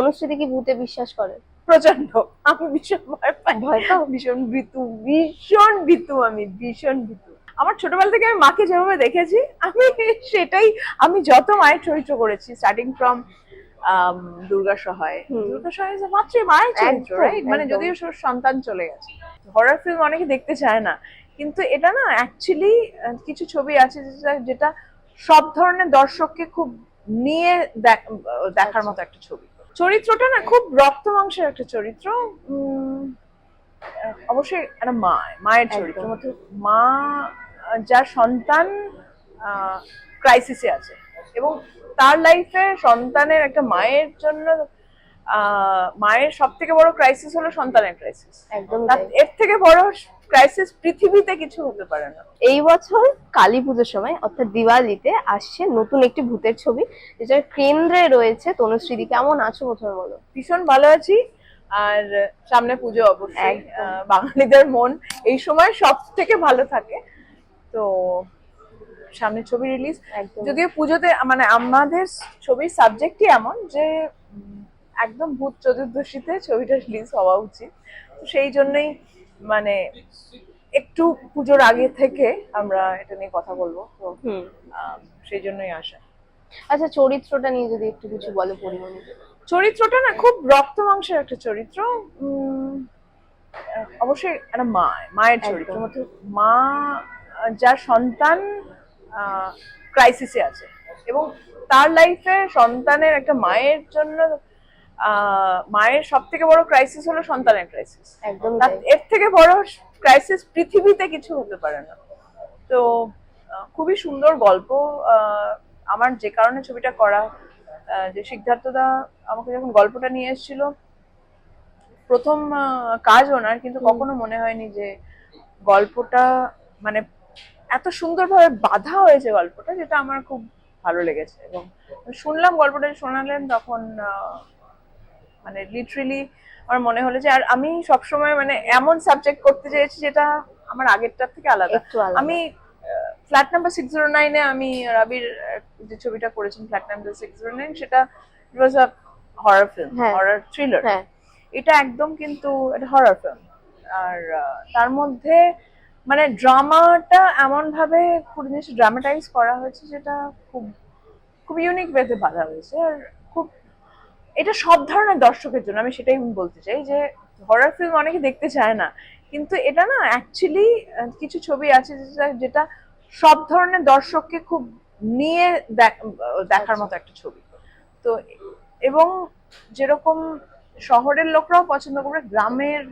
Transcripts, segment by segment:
তনুশ্রীদি কি ভূতে বিশ্বাস করে? প্রচণ্ড আমি ভীষণ ভয় পাই। ভয় পাও? ভীষণ ভীতু ভীষণ ভীতু আমি ভীষণ ভীতু। আমার ছোটবেলা থেকে আমি মাকে যেভাবে দেখেছি আমি সেটাই আমি যত মায়ের চরিত্র করেছি স্টার্টিং ফ্রম দুর্গা সহায়। দুর্গা সহায় মাত্র মায়ের চরিত্র রাইট মানে যদিও ওর সন্তান চলে গেছে। হরর ফিল্ম অনেকে দেখতে চায় না। কিন্তু এটা না অ্যাকচুয়ালি কিছু ছবি আছে যেটা যেটা সব ধরনের দর্শককে খুব নিয়ে দেখ- দেখার মতো একটা ছবি। চরিত্রটা না খুব রক্ত মাংসের একটা চরিত্র অবশ্যই একটা মা মায়ের চরিত্র। মা যার সন্তান ক্রাইসিসে আছে এবং তার লাইফে সন্তানের একটা মায়ের জন্য মায়ের সব থেকে বড় ক্রাইসিস হলো সন্তানের ক্রাইসিস একদম এর থেকে বড় ক্রাইসিস পৃথিবীতে কিছু হতে পারে না। এই বছর কালী পুজোর সময় অর্থাৎ দিওয়ালিতে আসছে নতুন একটি ভূতের ছবি যেটার কেন্দ্রে রয়েছে তনুশ্রীদি কেমন আছো প্রথমে বলো? ভীষণ ভালো আছি আর সামনে পুজো অবশ্যই। বাঙালিদের মন এই সময় সব থেকে ভালো থাকে। তো সামনে ছবি রিলিজ যদিও পুজোতে মানে আমাদের ছবির সাবজেক্টই এমন যে একদম ভূত চতুর্দশীতে ছবিটা রিলিজ হওয়া উচিত। তো সেই জন্যই মানে একটু পুজোর আগে থেকে আমরা এটা নিয়ে কথা বলব তো সেই জন্যই আসা। আচ্ছা চরিত্রটা নিয়ে যদি একটু কিছু বলো পরিমণি। চরিত্রটা না খুব রক্ত মাংসের একটা চরিত্র। উম, অবশ্যই একটা মা মায়ের চরিত্র। মতো মা যার সন্তান ক্রাইসিসে আছে। এবং তার লাইফে সন্তানের একটা মায়ের জন্য মায়ের সব থেকে বড় ক্রাইসিস হলো সন্তানের ক্রাইসিস একদম এর থেকে বড় ক্রাইসিস পৃথিবীতে কিছু হতে পারে না। তো খুবই সুন্দর গল্প। আমার যে কারণে ছবিটা করা যে সিদ্ধার্থদা আমাকে যখন গল্পটা নিয়ে এসেছিল প্রথম কাজ ওনার কিন্তু কখনো মনে হয়নি যে গল্পটা মানে এত সুন্দরভাবে বাঁধা হয়েছে গল্পটা যেটা আমার খুব ভালো লেগেছে। এবং শুনলাম গল্পটা শোনালেন তখন মানে লিটারেলি আমার মনে হলো যে আর আমি সবসময় মানে এমন সাবজেক্ট করতে চেয়েছি যেটা আমার আগেরটার থেকে আলাদা। আমি ফ্ল্যাট নাম্বার সিক্স জিরো নাইনে আমি রাবির যে ছবিটা করেছেন flat number six zero nine সেটা it was a হরার film. হরার thriller এটা একদম কিন্তু এটা হরার ফিল্ম আর তার মধ্যে মানে ড্রামাটা এমন ভাবে পুরো জিনিস ড্রামাটাইজ করা হয়েছে যেটা খুব খুব ইউনিক ওয়েতে বাঁধা হয়েছে। আর এটা সব ধরনের দর্শকের জন্য আমি সেটাই বলতে চাই যে হরার ফিল্ম অনেকে দেখতে চায় না। কিন্তু এটা না অ্যাকচুয়ালি কিছু ছবি আছে যেটা যেটা সব ধরনের দর্শককে খুব নিয়ে দেখ- দেখার মতো একটা ছবি। তো এবং যেরকম শহরের লোকরাও পছন্দ করবে গ্রামের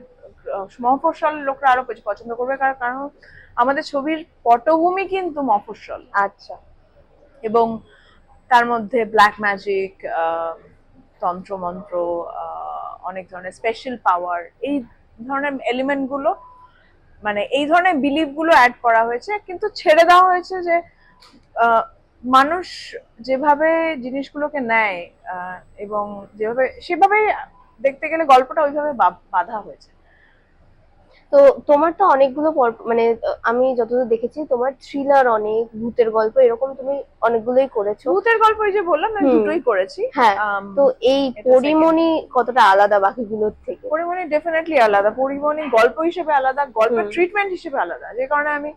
আহ, মফস্বলের লোকরা আরও বেশি পছন্দ করবে কারণ কারণ আমাদের ছবির পটভূমি কিন্তু মফস্বল। আচ্ছা। এবং তার মধ্যে ব্ল্যাক ম্যাজিক তন্ত্র মন্ত্র অনেক ধরনের স্পেশাল পাওয়ার এই ধরনের এলিমেন্টগুলো মানে এই ধরনের বিলিফগুলো অ্যাড করা হয়েছে, কিন্তু ছেড়ে দেওয়া হয়েছে যে মানুষ যেভাবে জিনিসগুলোকে নেয় এবং যেভাবে, সেভাবেই দেখতে গেলে গল্পটা ওইভাবে বাঁধা হয়েছে। তো তোমার তো অনেকগুলো মানে আমি যতদূর দেখেছি তোমার থ্রিলার অনেক ভূতের গল্প এরকম তুমি অনেকগুলোই করেছ। ভূতের গল্প ওই যে বললাম আমি দুটোই করেছি। হ্যাঁ তো এই পরিমণি কতটা আলাদা বাকিগুলোর থেকে? পরিমণি ডেফিনেটলি আলাদা। পরিমণি গল্প হিসেবে আলাদা গল্পের ট্রিটমেন্ট হিসেবে আলাদা। যে কারণে আমি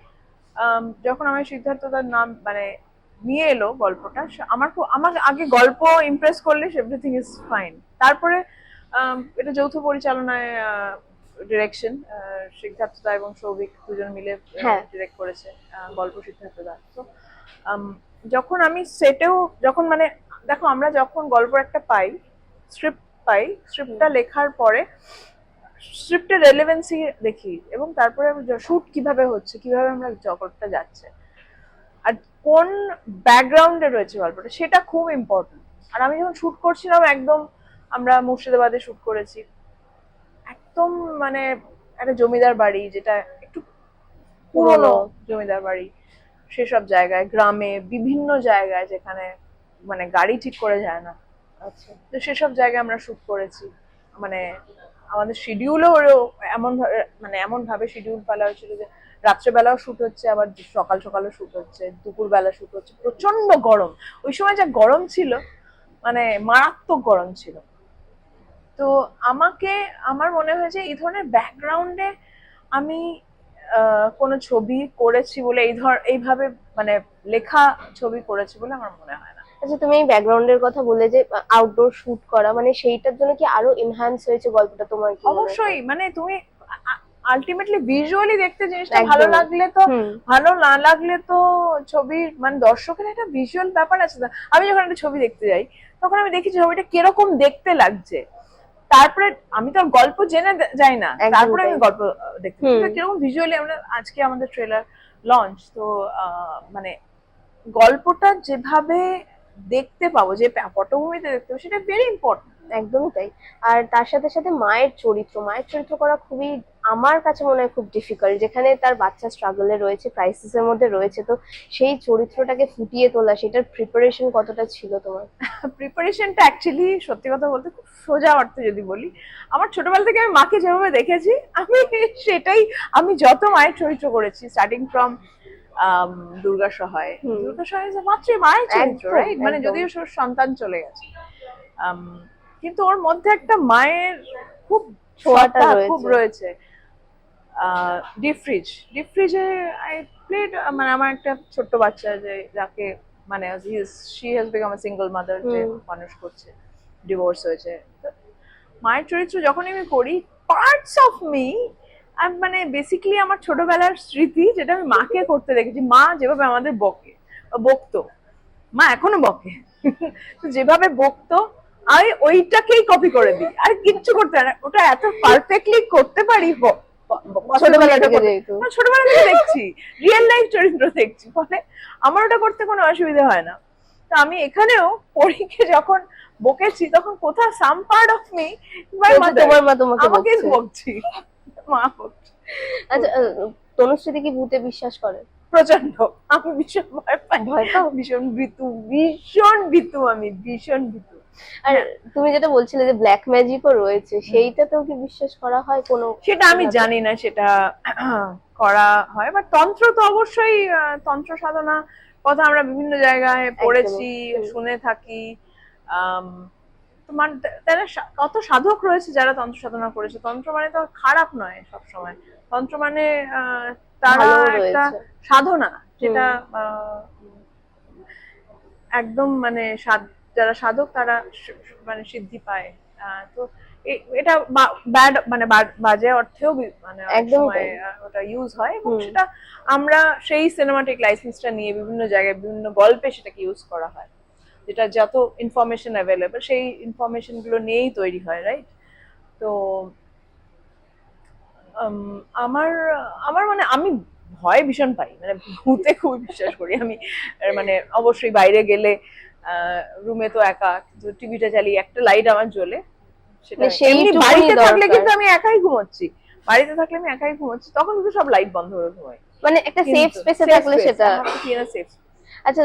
যখন আমার সিদ্ধার্থদার নাম মানে নিয়ে এলো গল্পটা আমার খুব আমার আগে গল্প ইমপ্রেস করলে এভরিথিং ইজ ফাইন তারপরে এটা যৌথ পরিচালনায় ডিরেকশন সিদ্ধার্থদা এবং সৌভিক দুজন মিলে হ্যাঁ। ডিরেক্ট করেছে আহ, গল্প সিদ্ধার্থদা তো যখন আমি সেটেও যখন মানে দেখো আমরা যখন গল্প একটা পাই স্ক্রিপ্ট পাই স্ক্রিপ্টটা লেখার পরে স্ক্রিপ্টের রেলেভেন্সি দেখি এবং তারপরে শ্যুট কীভাবে হচ্ছে কীভাবে আমরা জগৎটা যাচ্ছে। আর কোন ব্যাকগ্রাউন্ডে রয়েছে গল্পটা সেটা খুব ইম্পর্টেন্ট আর আমি যখন শুট করছিলাম একদম আমরা মুর্শিদাবাদে শ্যুট করেছি একদম মানে একটা জমিদার বাড়ি যেটা একটু পুরনো জমিদার বাড়ি। সেসব জায়গায় গ্রামে বিভিন্ন জায়গায় যেখানে মানে গাড়ি ঠিক করে যায় না। আচ্ছা। তো সেসব জায়গায় আমরা শুট করেছি। মানে আমাদের শিডিউলও এমন মানে এমন ভাবে শিডিউল ফেলা হয়েছিল যে রাত্রেবেলাও শুট হচ্ছে আবার সকাল সকালও শুট হচ্ছে দুপুরবেলা শুট হচ্ছে। প্রচণ্ড গরম। ওই সময় যা গরম ছিল মানে মারাত্মক গরম ছিল। তো আমাকে আমার মনে হয় যে এই ধরনের ব্যাকগ্রাউন্ডে আমি কোনো ছবি করেছি বলে এই ধর এইভাবে মানে লেখা ছবি করেছি বলে আমার মনে হয় না। আচ্ছা তুমি এই ব্যাকগ্রাউন্ডের কথা বলে যে আউটডোর শুট করা মানে সেইটার জন্য কি আরও এনহ্যান্স হয়েছে গল্পটা তোমার? অবশ্যই মানে তুমি আলটিমেটলি ভিজুয়ালি দেখতে জিনিসটা ভালো লাগলে তো ভালো না লাগলে তো ছবির মানে দর্শকের একটা ভিজুয়াল ব্যাপার আছে। আমি যখন একটা ছবি দেখতে যাই তখন আমি দেখি ছবিটা কীরকম দেখতে লাগছে। তারপরে আমি তো গল্প জেনে যাই না। তারপরে আমি গল্প দেখি দেখতে কীরকম ভিজুয়ালি আমরা আজকে আমাদের ট্রেলার লঞ্চ তো আহ, মানে গল্পটা যেভাবে দেখতে পাবো যে পটভূমিতে দেখতে পাবো সেটা ভেরি ইম্পর্টেন্ট একদমই তাই। আর তার সাথে সাথে মায়ের চরিত্র মায়ের চরিত্র করা খুবই আমার কাছে মনে হয় খুব ডিফিকাল্ট যেখানে তার বাচ্চা স্ট্রাগলে রয়েছে ক্রাইসিসের মধ্যে রয়েছে তো সেই চরিত্রটাকে ফুটিয়ে তোলা সেটার প্রিপারেশন কতটা ছিল তোমার? প্রিপারেশনটা অ্যাকচুয়ালি সত্যি কথা বলতে খুব সোজা অর্থে যদি বলি আমার ছোটবেলা থেকে আমি মাকে যেভাবে দেখেছি আমি সেটাই আমি যত মায়ের চরিত্র করেছি স্টার্টিং ফ্রম দুর্গা সহায়। দুর্গা সহায় মাত্র মায়ের চরিত্র রাইট মানে যদিও সন্তান চলে গেছে কিন্তু ওর মধ্যে একটা মায়ের খুব ছোঁয়াটা খুব রয়েছে। ডিপ ফ্রিজ ডিপ ফ্রিজে আই প্লেড মানে আমার একটা ছোট্ট বাচ্চা যে যাকে মানে she has become a single mother যে মানুষ করছে ডিভোর্স হয়েছে। মায়ের চরিত্র যখন আমি করি পার্টস অফ মি মানে বেসিক্যালি আমার ছোটবেলার স্মৃতি যেটা আমি মাকে করতে দেখেছি মা যেভাবে আমাদের বকে বকতো মা এখনও বকে। যেভাবে বকতো আমি ওইটাকেই কপি করে দিই। আর কিচ্ছু করতে না। ওটা এত পারফেক্টলি করতে পারি ছোটবেলা থেকে যেহেতু। ছোটবেলা থেকে দেখছি। রিয়েল লাইফ চরিত্র দেখছি। ফলে আমার ওটা করতে কোনো অসুবিধা হয় না। তো আমি এখানেও পরীকে যখন বকেছি তখন কোথাও সাম পার্ট অফ মি তোমার মা তোমাকে আমাকে বকছি। মা বকছে। আচ্ছা তনুশ্রী কি ভূতে বিশ্বাস করে। প্রচণ্ড আমি ভীষণ ভয় পাই। ভয় পাও? ভীষণ ভীতু ভীষণ ভীতু আমি ভীষণ ভীতু। আর তুমি যেটা বলছিলে যে ব্ল্যাক ম্যাজিকও রয়েছে সেইটাতেও কি বিশ্বাস করা হয় কোনো সেটা আমি জানি না সেটা করা হয় বা তন্ত্র তো অবশ্যই তন্ত্র সাধনা কথা আমরা বিভিন্ন জায়গায় পড়েছি শুনে থাকি তোমার তারা কত সাধক রয়েছে যারা তন্ত্র সাধনা করেছে? তন্ত্র মানে তো খারাপ নয় সব সময় তন্ত্র মানে আহ, তারা একটা সাধনা যেটা আহ, একদম মানে সাধ- যারা সাধক তারা মানে সিদ্ধি পায়। তো এটা ব্যাড মানে বাজে অর্থেও মানে ওটা ইউজ হয় এবং সেটা আমরা সেই সিনেমাটিক লাইসেন্সটা নিয়ে বিভিন্ন জায়গায় বিভিন্ন গল্পে সেটাকে ইউজ করা হয়। যেটা যত ইনফরমেশন অ্যাভেলেবল সেই ইনফরমেশনগুলো নিয়েই তৈরি হয় রাইট তো আমার আমার মানে আমি ভয় ভীষণ পাই। মানে ভূতে খুবই বিশ্বাস করি আমি। মানে অবশ্যই বাইরে গেলে রুমে তো একা টিভিটা চালিয়ে একটা লাইট আমার জ্বলে। সেটা মানে এমনি বাড়িতে থাকলে কিন্তু আমি একাই ঘুমোচ্ছি। বাড়িতে থাকলে আমি একাই ঘুমোচ্ছি তখন কিন্তু সব লাইট বন্ধ ঘুমাই মানে একটা সেফ স্পেসে থাকলে সেটা সেফ আচ্ছা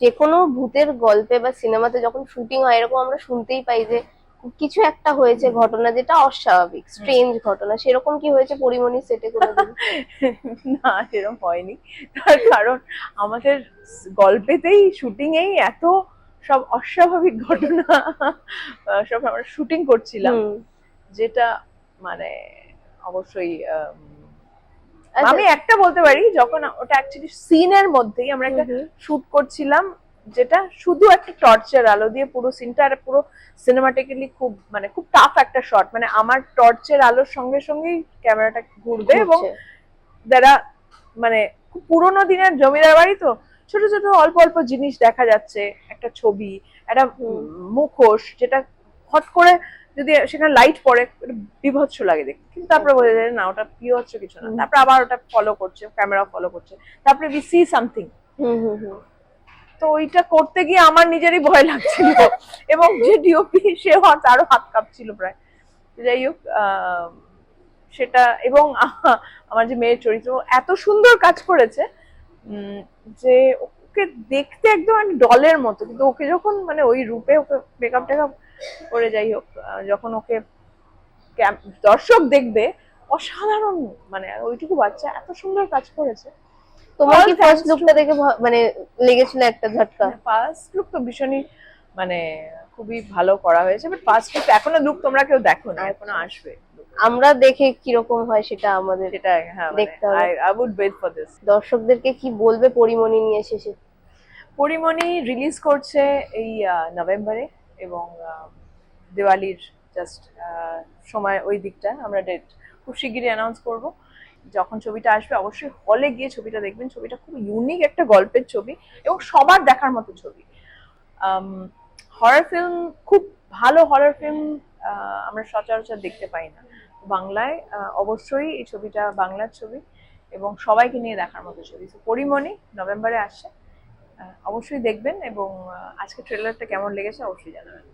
যে কোনো ভূতের গল্পে বা সিনেমাতে যখন শুটিং হয় এরকম আমরা শুনতেই পাই যে কিছু একটা হয়েছে ঘটনা যেটা অস্বাভাবিক স্ট্রেঞ্জ ঘটনা। সেরকম কি হয়েছে পরিমণি সেটে কোনোদিন? না এরকম হয়নি। তার কারণ আমাদের গল্পেতেই শুটিং এই এত সব অস্বাভাবিক ঘটনা সব আমরা শুটিং করছিলাম। যেটা মানে অবশ্যই আম, আচ্ছা, আমি একটা বলতে পারি যখন ওটা অ্যাকচুয়ালি সিনের মধ্যেই আমরা একটা। শুট করছিলাম যেটা শুধু একটা টর্চের আলো দিয়ে পুরো সিনটা আর পুরো সিনেমাটিক্যালি খুব মানে খুব টাফ একটা শট মানে আমার টর্চের আলোর সঙ্গে সঙ্গেই ক্যামেরাটা ঘুরবে এবং যারা মানে খুব পুরোনো দিনের জমিদার বাড়ি তো ছোট ছোট অল্প অল্প জিনিস দেখা যাচ্ছে একটা ছবি একটা মুখোশ যেটা হট করে যদি সেখানে লাইট পড়ে বিভৎস লাগে দেখতে। কিন্তু তারপরে বোঝা যায় না ওটা বিভৎস কিছু না। তারপরে আবার ওটা ফলো করছে ক্যামেরা ফলো করছে। তারপরে we see something hmm hmm hmm. তো ওইটা করতে গিয়ে আমার নিজেরই ভয় লাগছিল। এবং যে ডিওপি সে তারও হাত কাঁপছিল প্রায়। যাই হোক সেটা এবং আমার যে মেয়ের চরিত্র, এত সুন্দর কাজ করেছে যে ওকে দেখতে একদম ডলের মতো। কিন্তু ওকে যখন মানে ওই রূপে ওকে মেকআপ টেকআপ করে যাই হোক যখন ওকে দর্শক দেখবে, অসাধারণ মানে ওইটুকু বাচ্চা এত সুন্দর কাজ করেছে। তোমার কি ফার্স্ট লুকটা দেখে মানে লেগেছিল একটা ঝটকা? ফার্স্ট লুক তো ভীষণই মানে খুবই ভালো করা হয়েছে বাট ফার্স্ট লুক এখনও লুক তোমরা কেউ দেখো না আচ্ছা। এখনও আসবে আমরা দেখে কীরকম হয় সেটা আমাদের সেটা হ্যাঁ দেখতে হবে। I I would wait for this দর্শকদেরকে কি বলবে পরিমণি নিয়ে শেষে? পরিমণি রিলিজ করছে এই নভেম্বরে এবং দিওয়ালির জাস্ট সময় ওই দিকটা আমরা ডেট খুব শিগগিরই অ্যানাউন্স করব। যখন ছবিটা আসবে অবশ্যই হলে গিয়ে ছবিটা দেখবেন। ছবিটা খুব ইউনিক একটা গল্পের ছবি এবং সবার দেখার মতো ছবি। হরার ফিল্ম খুব ভালো হরার ফিল্ম আমরা সচরাচর দেখতে পাই না। বাংলায় অবশ্যই এই ছবিটা বাংলার ছবি এবং সবাইকে নিয়ে দেখার মতো ছবি। পরিমণি নভেম্বরে আসছে। অবশ্যই দেখবেন এবং আজকে ট্রেলারটা কেমন লেগেছে অবশ্যই জানাবেন।